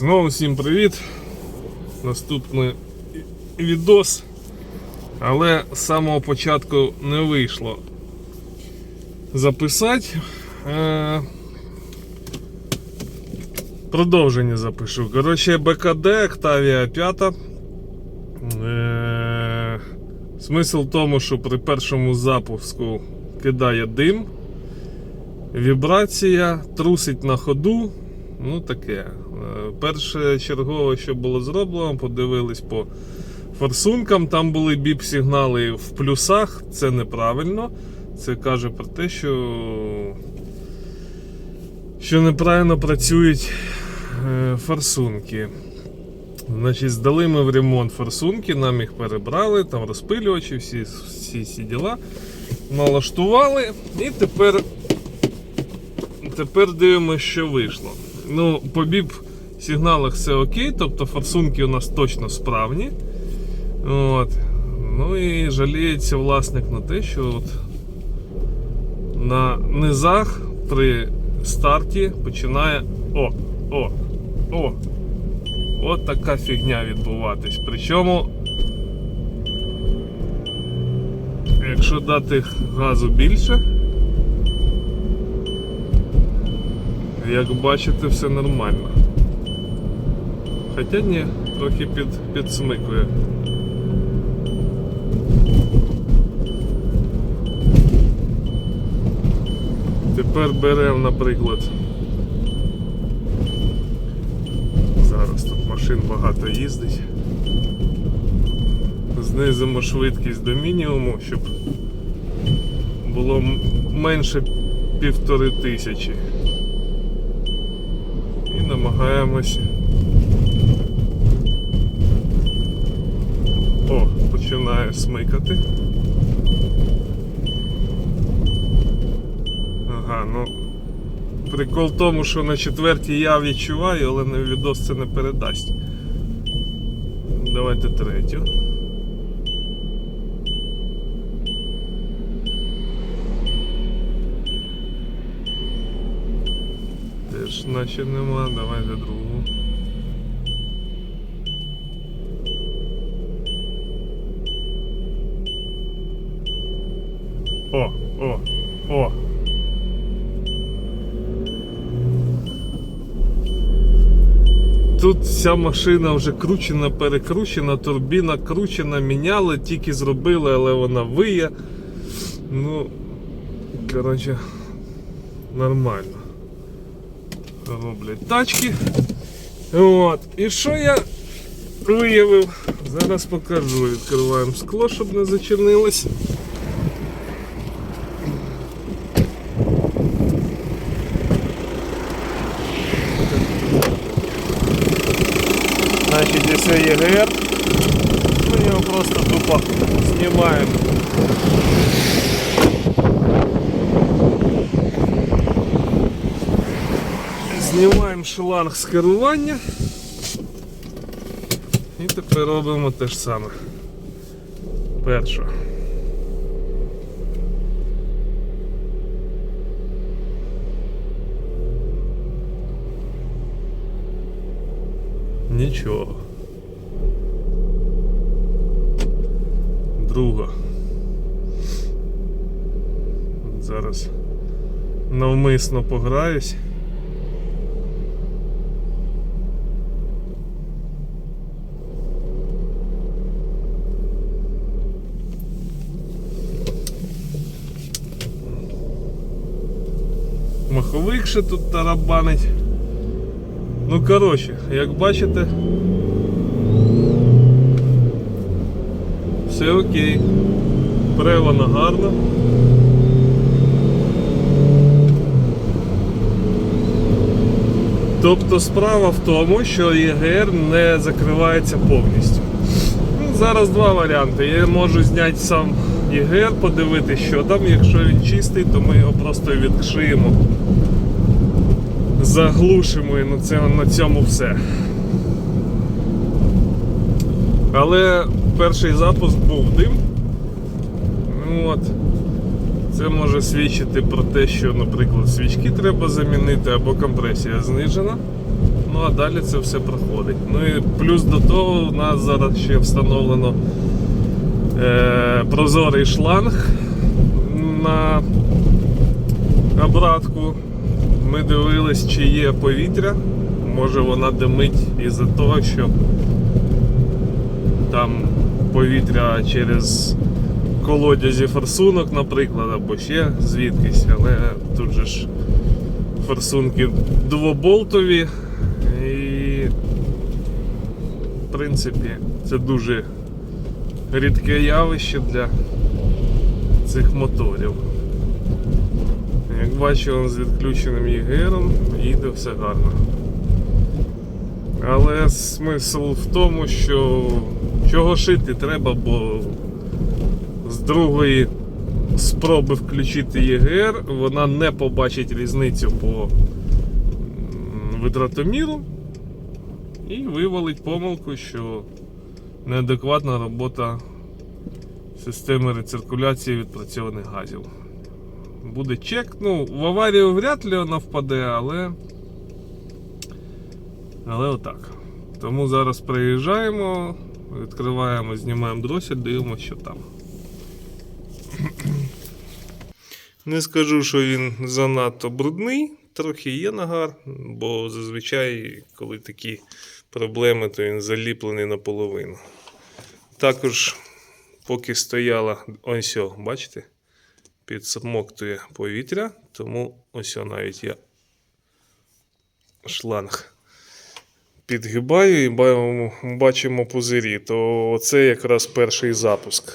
Знову всім привіт. Наступний відос. Але з самого початку не вийшло записати. Е, Продовження запишу. Коротше, БКД, Octavia 5. Е, Смисл в тому, що при першому запуску кидає дим, вібрація, трусить на ходу. Ну таке. Е, Перше чергове, що було зроблено, подивились по форсункам. Там були біп-сигнали в плюсах. Це неправильно. Це каже про те, що, що неправильно працюють е, форсунки. Значить, здали ми в ремонт форсунки, нам їх перебрали, там розпилювачі, всі, всі ці діла. Налаштували і тепер, тепер дивимося, що вийшло. Ну, по біп сигналах все окей, тобто форсунки у нас точно справні. От. Ну і жаліється власник на те, що от на низах при старті починає. О! О! О! От така фігня відбуватись. Причому, якщо дати газу більше, як бачите, все нормально. Хоча ні, трохи під, підсмикує. Тепер беремо, наприклад. Зараз тут машин багато їздить. Знизимо швидкість до мінімуму, щоб було менше півтори тисячі. Намагаємось. О, починає смикати. Ага, ну. Прикол в тому, що на четвертій я відчуваю, але на відос це не передасть. Давайте третю. Наче нема, давайте другу. О, о, о. Тут вся машина вже кручена, перекручена, турбіна кручена, міняли, тільки зробили, але вона виє. Ну, коротше, нормально. Роблять тачки. От. І що я виявив? Зараз покажу. Відкриваємо скло, щоб не зачинилось. Значить, це ЄГР. Ми його просто тупо знімаємо. Знімаємо шланг з керування. І тепер робимо те ж саме. Перше. Нічого. Друга. Зараз навмисно пограюсь. Маховик тут тарабанить. Ну, коротше, як бачите, все окей. Пре вона гарно. Тобто справа в тому, що ЄГР не закривається повністю. Ну, зараз два варіанти. Я можу зняти сам ЄГР, подивитися, що там. Якщо він чистий, то ми його просто відшиємо заглушимо і на, це, на цьому все. Але перший запуск був дим. Ну От. Це може свідчити про те, що, наприклад, свічки треба замінити або компресія знижена. Ну а далі це все проходить. Ну і плюс до того у нас зараз ще встановлено прозорий шланг на обратку. Ми дивились, чи є повітря. Може вона димить із-за того, що там повітря через колодязі форсунок, наприклад, або ще звідкись, але тут же ж форсунки двоболтові і в принципі це дуже рідке явище для цих моторів. Як бачу, з відключеним ЄГРом їде все гарно. Але смисл в тому, що чого шити треба, бо з другої спроби включити ЄГР вона не побачить різницю по витратоміру і вивалить помилку, що неадекватна робота системи рециркуляції відпрацьованих газів. Буде чек. Ну, в аварію вряд ли вона впаде, але. Але отак. Тому зараз приїжджаємо, відкриваємо, знімаємо дросель, дивимося, що там. Не скажу, що він занадто брудний, трохи є нагар, бо зазвичай, коли такі проблеми, то він заліплений наполовину. Також, поки стояла, ось, бачите, підсмоктує повітря, тому ось навіть я шланг підгибаю і бачимо пузирі, то це якраз перший запуск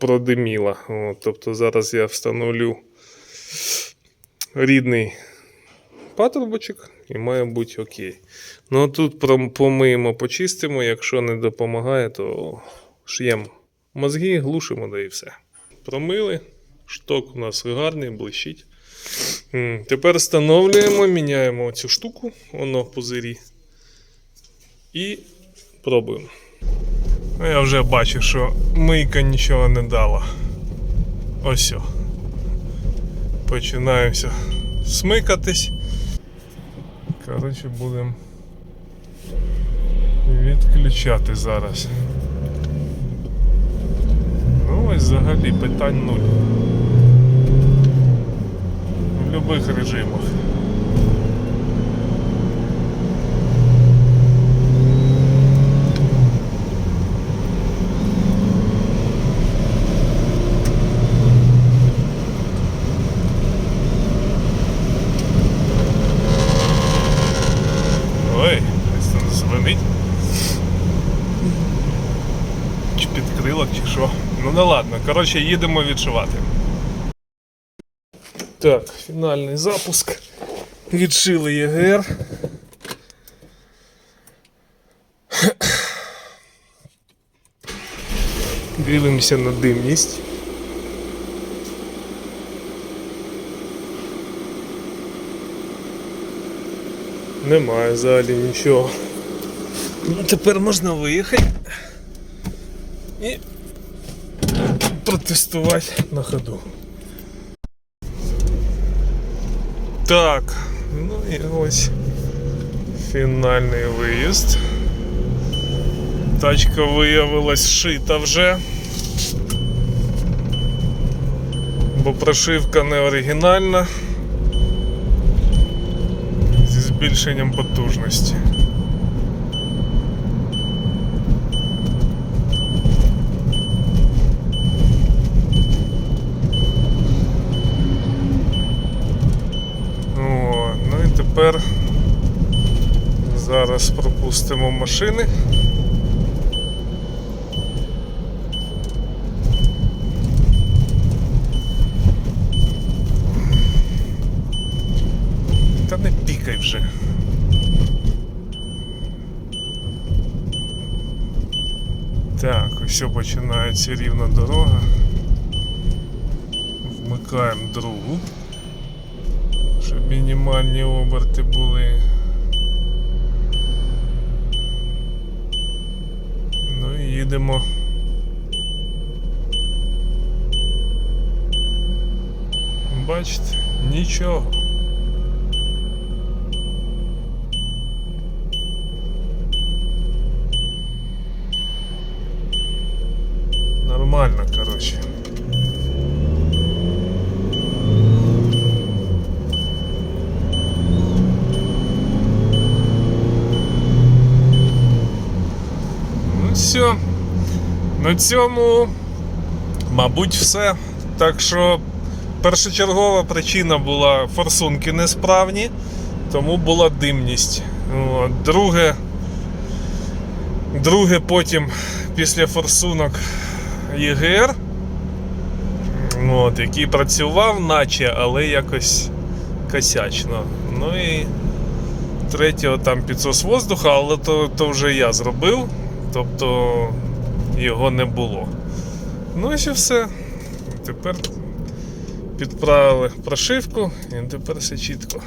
продиміла. Тобто зараз я встановлю рідний патрубочок і має бути окей. Ну тут помиємо, почистимо, якщо не допомагає, то ш'ємо мозги, глушимо, да і все. Промили, шток у нас гарний, блищить. Тепер встановлюємо, міняємо цю штуку, воно в пузирі. І пробуємо. Ну, я вже бачу, що мийка нічого не дала. Ось. Починаємося смикатись. Коротше, будемо відключати зараз. Ну, ось взагалі питань нуль. В будь-яких режимах. Ой, десь там звенить. Чи підкрилок, чи що. Ну не ладно. Коротше, їдемо відшивати. Так, фінальний запуск. Відшили ЄГР. Дивимося на димність. Немає взагалі нічого. Ну, тепер можна виїхати і протестувати на ходу. Так, ну і ось фінальний виїзд. Тачка виявилась шита вже. Бо прошивка не оригінальна. Зі збільшенням потужності. О, ну і тепер зараз пропустимо машини. Та не пікай вже. Так, ось починається рівна дорога. Вмикаємо другу, мінімальні оберти були. Ну і їдемо. Бачите, нічого. Нормально, короче. На цьому, мабуть, все. Так що першочергова причина була форсунки несправні, тому була димність. Друге, друге потім після форсунок ЄГР, от, який працював, наче, але якось косячно. Ну і третього там підсос воздуха, але то, то вже я зробив, тобто його не було. Ну і все. Тепер підправили прошивку і тепер все чітко.